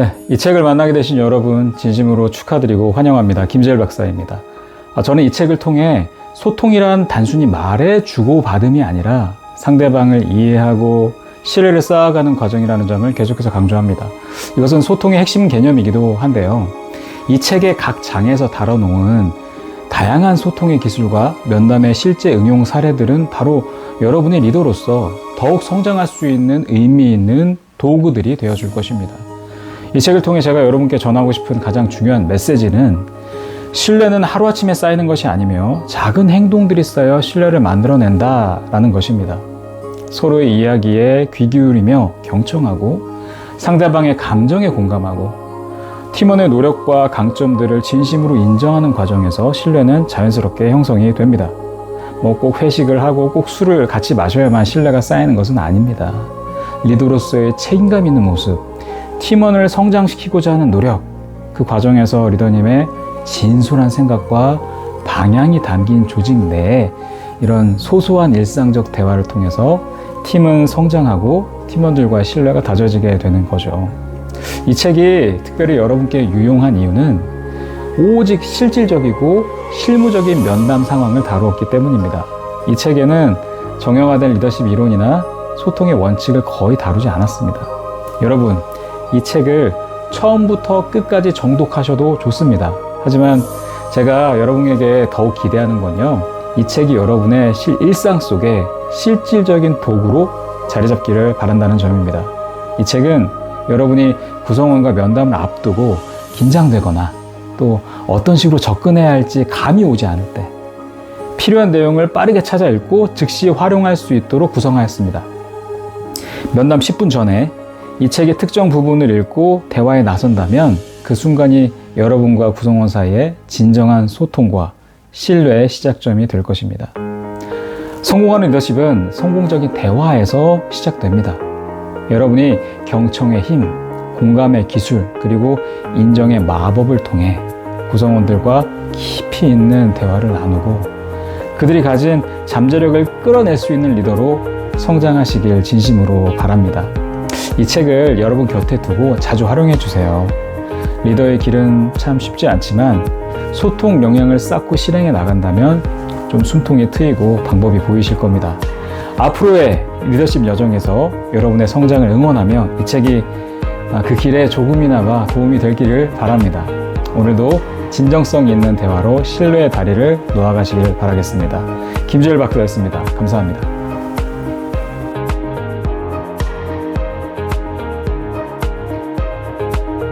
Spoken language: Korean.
네, 이 책을 만나게 되신 여러분 진심으로 축하드리고 환영합니다. 김재일 박사입니다. 아, 저는 이 책을 통해 소통이란 단순히 말의 주고받음이 아니라 상대방을 이해하고 신뢰를 쌓아가는 과정이라는 점을 계속해서 강조합니다. 이것은 소통의 핵심 개념이기도 한데요. 이 책의 각 장에서 다뤄놓은 다양한 소통의 기술과 면담의 실제 응용 사례들은 바로 여러분의 리더로서 더욱 성장할 수 있는 의미 있는 도구들이 되어줄 것입니다. 이 책을 통해 제가 여러분께 전하고 싶은 가장 중요한 메시지는 신뢰는 하루아침에 쌓이는 것이 아니며 작은 행동들이 쌓여 신뢰를 만들어낸다라는 것입니다. 서로의 이야기에 귀 기울이며 경청하고 상대방의 감정에 공감하고 팀원의 노력과 강점들을 진심으로 인정하는 과정에서 신뢰는 자연스럽게 형성이 됩니다. 뭐 꼭 회식을 하고 꼭 술을 같이 마셔야만 신뢰가 쌓이는 것은 아닙니다. 리더로서의 책임감 있는 모습, 팀원을 성장시키고자 하는 노력, 그 과정에서 리더님의 진솔한 생각과 방향이 담긴 조직 내에 이런 소소한 일상적 대화를 통해서 팀은 성장하고 팀원들과의 신뢰가 다져지게 되는 거죠. 이 책이 특별히 여러분께 유용한 이유는 오직 실질적이고 실무적인 면담 상황을 다루었기 때문입니다. 이 책에는 정형화된 리더십 이론이나 소통의 원칙을 거의 다루지 않았습니다. 여러분, 이 책을 처음부터 끝까지 정독하셔도 좋습니다. 하지만 제가 여러분에게 더욱 기대하는 건요. 이 책이 여러분의 실, 일상 속에 실질적인 도구로 자리 잡기를 바란다는 점입니다. 이 책은 여러분이 구성원과 면담을 앞두고 긴장되거나 또 어떤 식으로 접근해야 할지 감이 오지 않을 때 필요한 내용을 빠르게 찾아 읽고 즉시 활용할 수 있도록 구성하였습니다. 면담 10분 전에 이 책의 특정 부분을 읽고 대화에 나선다면 그 순간이 여러분과 구성원 사이의 진정한 소통과 신뢰의 시작점이 될 것입니다. 성공하는 리더십은 성공적인 대화에서 시작됩니다. 여러분이 경청의 힘, 공감의 기술, 그리고 인정의 마법을 통해 구성원들과 깊이 있는 대화를 나누고 그들이 가진 잠재력을 끌어낼 수 있는 리더로 성장하시길 진심으로 바랍니다. 이 책을 여러분 곁에 두고 자주 활용해 주세요. 리더의 길은 참 쉽지 않지만 소통 역량을 쌓고 실행해 나간다면 좀 숨통이 트이고 방법이 보이실 겁니다. 앞으로의 리더십 여정에서 여러분의 성장을 응원하며 이 책이 그 길에 조금이나마 도움이 될 길을 바랍니다. 오늘도 진정성 있는 대화로 신뢰의 다리를 놓아가시길 바라겠습니다. 김주일 박사였습니다. 감사합니다.